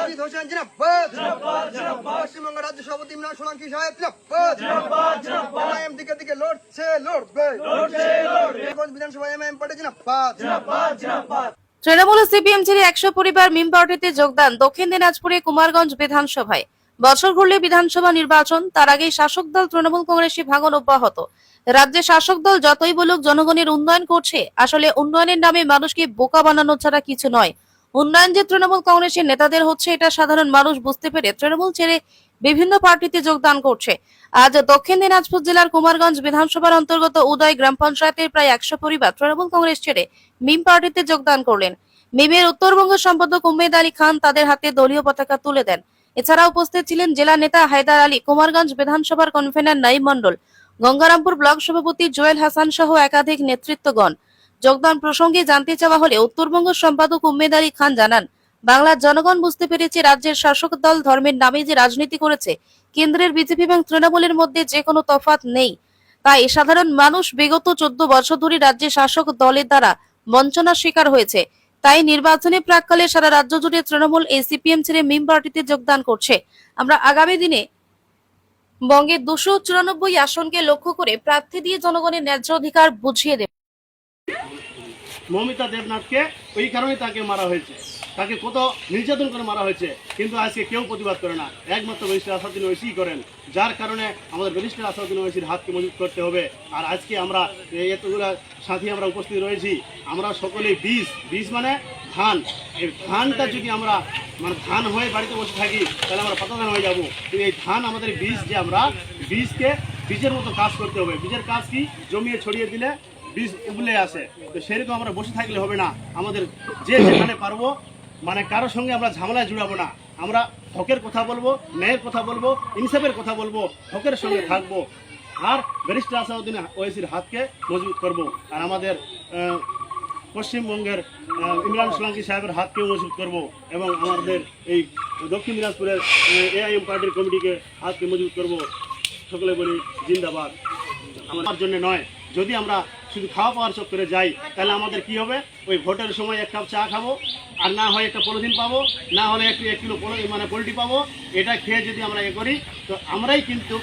আজিদ হোসেন পশ্চিমবঙ্গ রাজ্য সভাপতি ইমরান সোলাঙ্কি সাহেব এমআইএম দিকে দিকে লড়ছে লড়বে। লড়ছে লড়বে। বিধানসভা এমআইএম পার্টি তৃণমূল সিপিএম ছেড়ে একশো পরিবার মিম পার্টিতে যোগদান দক্ষিণ দিনাজপুরে কুমারগঞ্জ বিধানসভায়। বছর ঘুরলে বিধানসভা নির্বাচন তার আগেই শাসক দল তৃণমূল কংগ্রেসে ভাঙন অব্যাহত। রাজ্যে শাসক দল যতই বলুক জনগণের উন্নয়ন করছে, আসলে উন্নয়নের নামে মানুষকে বোকা বানানো ছাড়া কিছু নয়। উন্নয়ন যে তৃণমূল কংগ্রেসের নেতাদের হচ্ছে, এটা সাধারণ মানুষ বুঝতে পেরে তৃণমূল ছেড়ে বিভিন্ন পার্টিতে যোগদান করছে। আজ দক্ষিণ দিনাজপুর জেলার কুমারগঞ্জ বিধানসভার অন্তর্গত উদয় গ্রাম পঞ্চায়েতের প্রায় একশো পরিবার তৃণমূল কংগ্রেস ছেড়ে মিম পার্টিতে যোগদান করলেন। মিমের উত্তরবঙ্গ সম্পাদক উম্মেদ আলী খান তাদের হাতে দলীয় পতাকা তুলে দেন। এছাড়া উপস্থিত ছিলেন জেলা নেতা হায়দার আলী, কুমারগঞ্জ বিধানসভার কনভেনার নাইম মণ্ডল। গঙ্গারামপুর ব্লক সভাপতি জোয়েল হাসান সহ একাধিক নেতৃত্বগণ। যোগদান প্রসঙ্গে জানতে চাওয়া হলে উত্তরবঙ্গ সম্পাদক উম্মেদ আলী খান জানান, বাংলার জনগণ বুঝতে পেরেছে রাজ্যের শাসক দল ধর্মের নামে যে রাজনীতি করেছে, কেন্দ্রের বিজেপি এবং তৃণমূলের মধ্যে যে কোনো তফাৎ নেই। তাই সাধারণ মানুষ বিগত চোদ্দ বছর ধরে রাজ্যের শাসক দলের দ্বারা বঞ্চনার শিকার হয়েছে। তাই নির্বাচনে প্রাককালে সারা রাজ্য জুড়ে তৃণমূল এই সিপিএম ছেড়ে মিম পার্টিতে যোগদান করছে। আমরা আগামী দিনে বঙ্গের দুশো চুরানব্বই আসনকে লক্ষ্য করে প্রার্থী দিয়ে জনগণের ন্যায্য অধিকার বুঝিয়ে দেব। মমিতা দেবনাথকে ওই কারণে তাকে মারা হয়েছে। তাকে কত নির্যাতন করে মারা হয়েছে, কিন্তু আজকে কেউ প্রতিবাদ করে না। একমাত্র ব্যারিস্টার আসাদুদ্দিন ওইসিই করেন, যার কারণে আমাদের ব্যারিস্টার আসাদুদ্দিন ওইসির হাতকে মজবুত করতে হবে। আর আজকে আমরা এতগুলো সাথী আমরা উপস্থিত রয়েছি, আমরা সকলেই বীজ। বীজ মানে ধান, এই ধানটা যদি আমরা মানে ধান হয়ে বাড়িতে বসে থাকি, তাহলে আমরা পাতা ধান হয়ে যাব। এই ধান আমাদের বীজ যে আমরা, বীজকে বীজের মতো কাজ করতে হবে। বীজের কাজ কি? জমিয়ে ছড়িয়ে দিলে বীজ উগলে আসে। তো সেরকম আমরা বসে থাকলে হবে না। আমাদের যে যেখানে পারব মানে কারোর সঙ্গে আমরা ঝামেলায় জুড়াবো না। আমরা হকের কথা বলব, ন্যায়ের কথা বলব, ইনসাফের কথা বলব, হকের সঙ্গে থাকব। আর ব্যারিস্টার আসাউদ্দিন ওয়েসির হাতকে মজবুত করব। আর আমাদের পশ্চিমবঙ্গের ইমরান সোলাঙ্কি সাহেবের হাতকেও মজবুত করব এবং আমাদের এই দক্ষিণ দিনাজপুরের এআইএম পার্টির কমিটিকে হাতকে মজবুত করব। সকলে বলি, জিন্দাবাদ। আমার জন্য নয়, যদি আমরা শুধু খাওয়া পাওয়ার চক্করে যাই, তাহলে আমাদের কি হবে? ওই ভোটের সময় এক কাপ চা খাব, আর না হয় একটা পলিথিন পাবো, না হলে একটু, এক কিলো মানে পোলট্রি পাবো। এটা খেয়ে যদি আমরা এ করি, তো আমরাই কিন্তু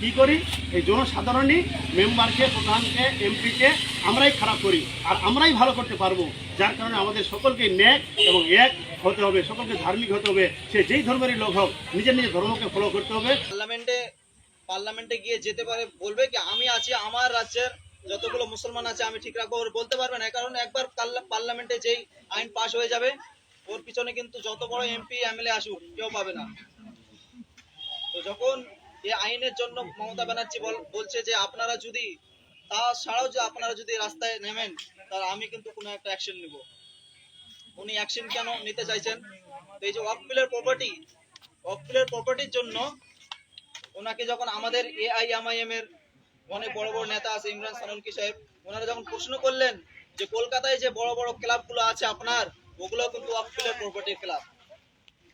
কি করি? এই জনসাধারণই মেম্বারকে প্রধানকে এমপিকে আমরাই খারাপ করি আর আমরাই ভালো করতে পারব। যার কারণে আমাদের সকলকে ন্যাক এবং এক হতে হবে, সকলকে ধার্মিক হতে হবে। সে যেই ধর্মেরই লোক হোক, নিজের নিজের ধর্মকে ফলো করতে হবে। পার্লামেন্টে পার্লামেন্টে গিয়ে যেতে পারে, বলবে কি, আমি আছি, আমার রাজ্যের যতগুলো মুসলমান আছে, আমি ঠিক রাখব। ওর বলতে পারবে না কারণ একবার পার্লা- পার্লামেন্টে যেই আইন পাশ হয়ে যাবে, ওর পিছনে কিন্তু যত বড় এমপি এমএলএ আসুক, কেউ পাবে না। তো যখন এই আইনের জন্য মমতা ব্যানার্জি বল- বলছে যে আপনারা যদি তা ছাড়াও যে আপনারা যদি রাস্তায় নেমেন, তাহলে আমি কিন্তু কোনো একটা অ্যাকশন নিব। উনি অ্যাকশন কেন নিতে চাইছেন? তো এই যে ওয়াকফিলের প্রপার্টি ওয়াকফিলের প্রপার্টির জন্য ওনাকে যখন আমাদের এআইএমআইএম এর অনেক বড় বড় নেতা আছে, ইমরান সানুলকি সাহেব, ওনারা যখন প্রশ্ন করলেন যে কলকাতায় যে বড় বড় ক্লাবগুলো আছে আপনার, ওগুলো কিন্তু ওয়াকফিলের প্রপার্টি ক্লাব।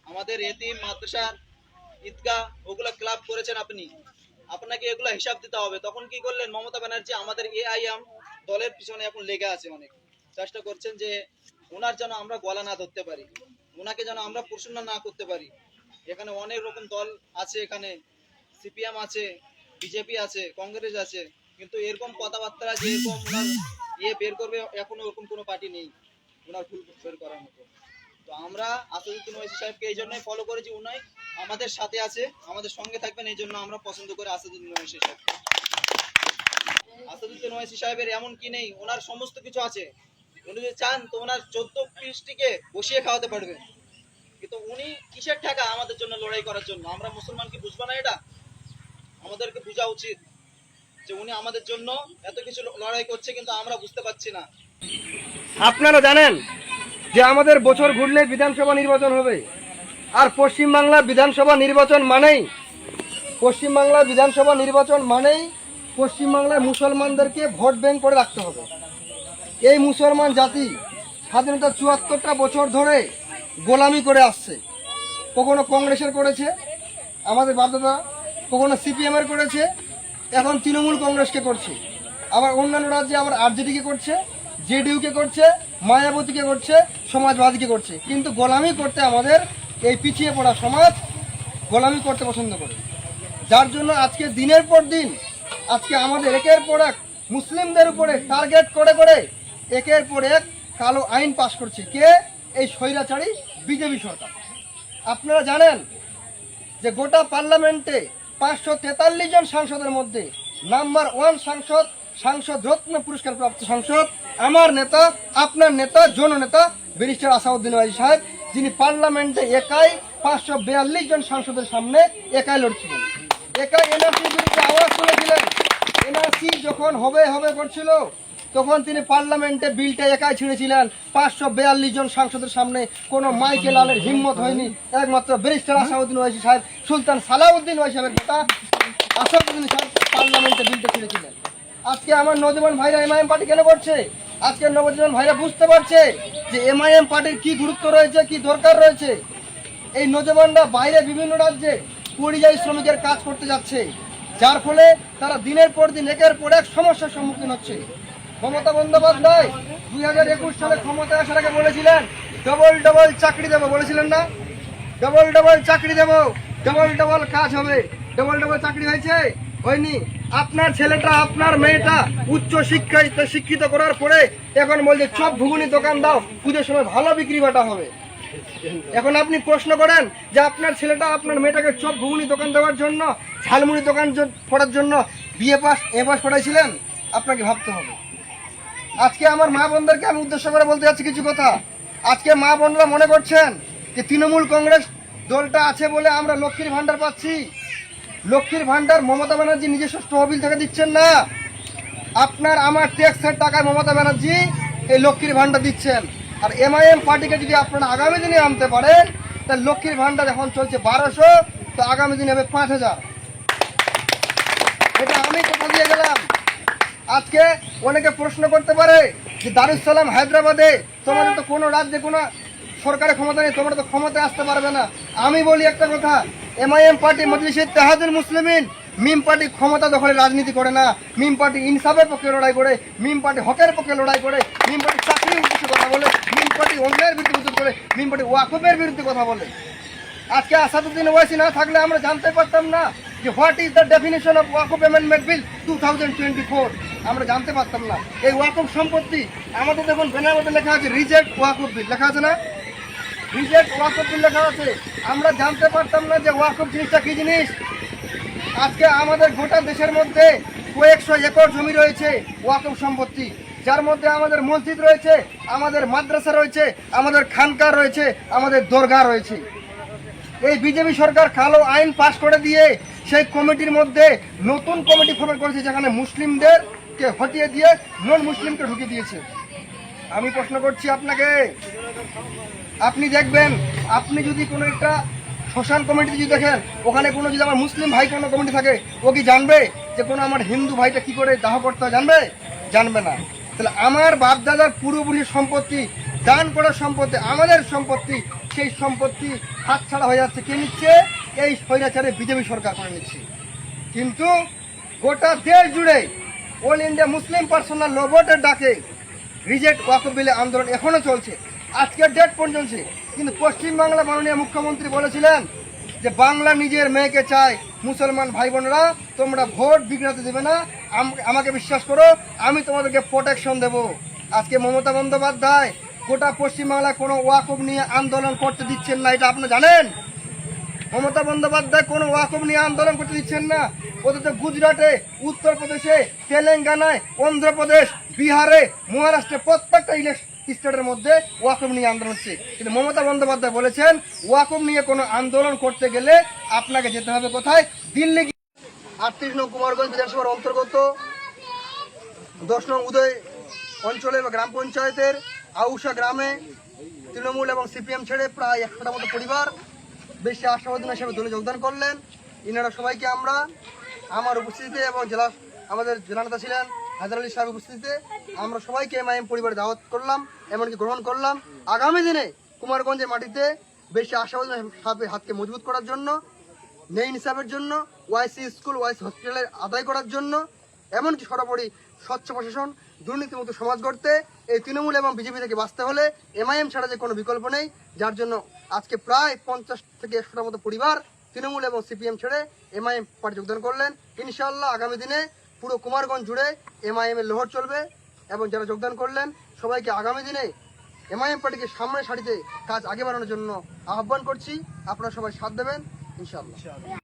আমাদের এতিম মাদ্রাসা ঈদগাহ, ওগুলো ক্লাব করেছেন আপনি। আপনাকে এগুলো হিসাব দিতে হবে। তখন কি করলেন, মমতা ব্যানার্জি আমাদের এআইএম দলের পিছনে এখন লেগে আছে অনেক। চেষ্টা করছেন যে ওনার যেন আমরা গলা না ধরতে পারি। ওনাকে যেন আমরা প্রসন্ন না করতে পারি। এখানে অনেক রকম দল আছে এখানে। সিপিএম আছে, বিজেপি আছে, কংগ্রেস আছে। কিন্তু এরকম কথাবার্তা যে এরকম ইয়ে বের করবে, এখনও ওরকম কোনো পার্টি নেই। ওনার ভুল বের করার মতো। তো আমরা আসাদুদ্দিন ওয়াইসি সাহেবকে এই জন্যই ফলো করেছি। উনি আমাদের সাথে আছে, আমাদের সঙ্গে থাকবেন, এই জন্য আমরা পছন্দ করি আসাদুদ্দিন ওয়াইসি সাহেব আসাদুদ্দিন ওয়াইসি সাহেবের এমন কি নেই, ওনার সমস্ত কিছু আছে। উনি যদি চান তো ওনার চোদ্দ পৃষ্টিকে বসিয়ে খাওয়াতে পারবেন। কিন্তু উনি কিসের টাকা আমাদের জন্য লড়াই করার জন্য? আমরা মুসলমান কি বুঝব না এটা? আমাদেরকে বোঝা উচিত যে উনি আমাদের জন্য এত কিছু লড়াই করছে, কিন্তু আমরা বুঝতে পারছি না। আপনারা জানেন যে আমাদের বছর ঘুরলে বিধানসভা নির্বাচন হবে। আর পশ্চিমবাংলা বিধানসভা নির্বাচন মানেই পশ্চিমবাংলা বিধানসভা নির্বাচন মানেই পশ্চিমবাংলায় মুসলমানদেরকে ভোট ব্যাংক করে রাখতে হবে। এই মুসলমান জাতি স্বাধীনতা চুয়াত্তরটা বছর ধরে গোলামি করে আসছে। কখনো কংগ্রেসের করেছে, আমাদের বাপদাদা, কখনো সিপিএমের করেছে, এখন তৃণমূল কংগ্রেসকে করছে। আবার অন্যান্য রাজ্যে আবার আরজেডিকে করছে, জেডিইউকে করছে, মায়াবতীকে করছে সমাজবাদীকে করছে। কিন্তু গোলামি করতে আমাদের এই পিছিয়ে পড়া সমাজ গোলামি করতে পছন্দ করে। যার জন্য আজকে দিনের পর দিন, আজকে আমাদের একের পর এক মুসলিমদের উপরে টার্গেট করে করে একের পর এক কালো আইন পাশ করছে কে? এই স্বৈরাচারী বিজেপি সরকার। আপনারা জানেন যে গোটা পার্লামেন্টে পাঁচশো তেতাল্লিশ জন সাংসদের মধ্যে নাম্বার ওয়ান সাংসদ সাংসদ রত্ন পুরস্কার প্রাপ্ত সাংসদ, আমার নেতা, আপনার নেতা জননেতা ব্যারিস্টার আসাউদ্দিন ওয়াজি সাহেব, যিনি পার্লামেন্টে একাই পাঁচশো বিয়াল্লিশ জন সাংসদের সামনে একাই লড়ছিলেন। একাই এনআরসির বিরুদ্ধে আওয়াজ তুলেছিলেন। এনআরসি যখন হবে হবে করছিল, তখন তিনি পার্লামেন্টে বিলটা একাই ছিঁড়েছিলেন। পাঁচশো বিয়াল্লিশ জন সাংসদের সামনে কোনো মাইকে লালের হিম্মত হয়নি। একমাত্র ব্যারিস্টার আসাউদ্দিন ওয়াইসি সাহেব, সুলতান সালাউদ্দিন ওয়াইসি সাহেবের কথা আসাউদ্দিন সাহেব পার্লামেন্টে বিলটা ছিঁড়েছিলেন। আজকে আমার নদীমান ভাইরা এমআইএম পার্টি কেন করছে? আজকে নবজীবন ভাইরা বুঝতে পারছে যে এমআইএম পার্টির কি গুরুত্ব রয়েছে, কি দরকার রয়েছে। এই নজওয়ানরা বাইরে বিভিন্ন রাজ্যে পরিযায়ী শ্রমিকের কাজ করতে যাচ্ছে। যার ফলে তারা দিনের পর দিন একের পর এক সমস্যার সম্মুখীন হচ্ছে। মমতা বন্দ্যোপাধ্যায় দুই হাজার একুশ সালে ক্ষমতায় আসার আগে বলেছিলেন, ডবল ডবল চাকরি দেবো। বলেছিলেন না? ডবল ডবল চাকরি দেবো। ডবল ডবল কাজ হবে। ডবল ডবল চাকরি হয়েছে? হয়নি। আপনার ছেলেটা, আপনার মেয়েটা উচ্চ শিক্ষায় শিক্ষিত করার পরে এখন বলছে, চপ ঘুগুনি দোকান দাও, পুজোর সময় ভালো বিক্রি বাটা হবে। এখন আপনি প্রশ্ন করেন যে আপনার ছেলেটা, আপনার মেয়েটাকে চপ ঘুগনি দোকান দেওয়ার জন্য, ঝালমুড়ি দোকান করার জন্য বিএ পাস, এ পাস পড়াইছিলেন? আপনাকে ভাবতে হবে। আজকে আমার মা বোনদেরকে আমি উদ্দেশ্য করে বলতে যাচ্ছি কিছু কথা। আজকে মা বোনরা মনে করছেন যে তৃণমূল কংগ্রেস দলটা আছে বলে আমরা লক্ষ্মীর ভান্ডার পাচ্ছি। লক্ষ্মীর ভান্ডার মমতা ব্যানার্জি নিজস্ব তহবিল থেকে দিচ্ছেন না। আপনার আমার ট্যাক্সের টাকায় মমতা ব্যানার্জি এই লক্ষ্মীর ভান্ডার দিচ্ছেন। আর এমআইএম পার্টিকে যদি আপনারা আগামী দিনে আনতে পারেন, তাহলে লক্ষ্মীর ভান্ডার এখন চলছে বারোশো, তো আগামী দিনে হবে পাঁচ হাজার। এটা আমি কথা দিয়ে গেলাম। আজকে অনেকে প্রশ্ন করতে পারে যে দারুসালাম হায়দ্রাবাদে তোমাদের তো কোনো রাজ্যে কোনো সরকারের ক্ষমতা নেই, তোমরা তো ক্ষমতায় আসতে পারবে না। আমি বলি একটা কথা এমআইএম পার্টি মজলিসের তেহাজুল মুসলিমিন, মিম পার্টি ক্ষমতা দখলে রাজনীতি করে না, মিম পার্টি ইনসাফের পক্ষে লড়াই করে, মিম পার্টি হকের পক্ষে লড়াই করে, মিম পার্টি চাকরির উদ্দেশ্যে কথা বলে, মিম পার্টি অন্যায়ের বিরুদ্ধে বিদ্রোহ করে, মিম পার্টি ওয়াকফের বিরুদ্ধে কথা বলে। আজকে আসাদুদ্দিন ওয়াইসি না থাকলে আমরা জানতে পারতাম না যে what is the definition of Waqf amendment bill two thousand twenty four আমরা জানতে পারতাম না। এই ওয়াকফ সম্পত্তি, আমাদের দেখুন ব্যানার মধ্যে লেখা আছে রিজেক্ট ওয়াকফ বিল লেখা আছে না? রিজেক্ট ওয়াকফ লেখা আছে আমরা জানতে পারতাম না যে ওয়াকফ জিনিসটা কি জিনিস। আজকে আমাদের গোটা দেশের মধ্যে কয়েকশো একর জমি রয়েছে ওয়াকফ সম্পত্তি। যার মধ্যে আমাদের মসজিদ রয়েছে, আমাদের মাদ্রাসা রয়েছে, আমাদের খানকার রয়েছে, আমাদের দরগা রয়েছে। এই বিজেপি সরকার কালো আইন পাশ করে দিয়ে সেই কমিটির মধ্যে নতুন কমিটি ফরমেট করেছে, যেখানে মুসলিমদেরকে হটিয়ে দিয়ে নন মুসলিমকে ঢুকিয়ে দিয়েছে। আমি প্রশ্ন করছি আপনাকে। আপনি দেখবেন, আপনি যদি কোনো একটা সোশ্যাল কমিটি যদি দেখেন, ওখানে কোনো যদি আমার মুসলিম ভাই কোনো কমিটি থাকে, ও কি জানবে যে কোনো আমার হিন্দু ভাইটা কি করে দাহ করতে জানবে? জানবে না। তাহলে আমার বাপদাদার পুরোপুরি সম্পত্তি, দান করার সম্পত্তি, আমাদের সম্পত্তি, সেই সম্পত্তি হাতছাড়া হয়ে যাচ্ছে। কে নিচ্ছে? এই স্বৈরাচারে বিজেপি সরকার করে নিচ্ছে। কিন্তু গোটা দেশ জুড়ে অল ইন্ডিয়া মুসলিম পার্সোনাল লোভোটের ডাকে। রিজেক্ট ওয়াকফ বিলে আন্দোলন এখনও চলছে। আজকের ডেট পর্যন্ত কিন্তু পশ্চিমবাংলা মাননীয় মুখ্যমন্ত্রী বলেছিলেন যে, বাংলা নিজের মেয়েকে চায়। মুসলমান ভাই বোনেরা তোমরা ভোট বিগড়াতে দেবে না। আম- আমাকে বিশ্বাস করো, আমি তোমাদেরকে প্রোটেকশন দেব। আজকে মমতা বন্দ্যোপাধ্যায় গোটা পশ্চিমবাংলায় কোনো ওয়াকফ নিয়ে আন্দোলন করতে দিচ্ছেন না, এটা আপনি জানেন? মমতা বন্দ্যোপাধ্যায় কোনো ওয়াকফ নিয়ে আন্দোলন করতে দিচ্ছেন না। অথচ গুজরাটে, উত্তরপ্রদেশে, তেলেঙ্গানায়, অন্ধ্রপ্রদেশ বিহারে, মহারাষ্ট্রে প্রত্যেকটা স্টেটের মধ্যে ওয়াকফ নিয়ে আন্দোলন হচ্ছে। কিন্তু মমতা বন্দ্যোপাধ্যায় বলেছেন, ওয়াকফ নিয়ে কোনো আন্দোলন করতে গেলে আপনাকে যেতে হবে কোথায়? দিল্লি আটত্রিশ নং কুমারগঞ্জ বিধানসভার অন্তর্গত দশ নং উদয় অঞ্চলে বা গ্রাম পঞ্চায়েতের আউসা গ্রামে তৃণমূল এবং সিপিএম ছেড়ে প্রায় একশোটা মতো পরিবার বেশি আশাবাদী হিসেবে দলে যোগদান করলেন। ইনারা সবাইকে আমরা, আমার উপস্থিতিতে এবং জেলা আমাদের জেলা নেতা ছিলেন হাজার আলী সাহেব উপস্থিতিতে আমরা সবাইকে এমআইএম পরিবারে দাওয়াত করলাম, এমনকি গ্রহণ করলাম। আগামী দিনে কুমারগঞ্জের মাটিতে বেশি আশাবাদী সাহেবের হাতকে মজবুত করার জন্য, নেই হিসাবের জন্য, ওয়াইসি স্কুল, ওয়াইসি হসপিটালের আদায় করার জন্য, এমনকি সরাসরি স্বচ্ছ প্রশাসন, দুর্নীতিমুক্ত সমাজ গড়তে এই তৃণমূল এবং বিজেপি থেকে বাঁচতে হলে এমআইএম ছাড়া যে কোনো বিকল্প নেই, যার জন্য আজকে প্রায় পঞ্চাশ থেকে একশোটার মতো পরিবার তৃণমূল এবং সিপিএম ছেড়ে এমআইএম পার্টি যোগদান করলেন। ইনশাআল্লাহ আগামী দিনে পুরো কুমারগঞ্জ জুড়ে এমআইএম এর লোহর চলবে এবং যারা যোগদান করলেন, সবাইকে আগামী দিনে এমআইএম পার্টিকে সামনে সারিতে কাজ আগে বাড়ানোর জন্য আহ্বান করছি। আপনারা সবাই সাথ দেবেন, ইনশাআল্লাহ।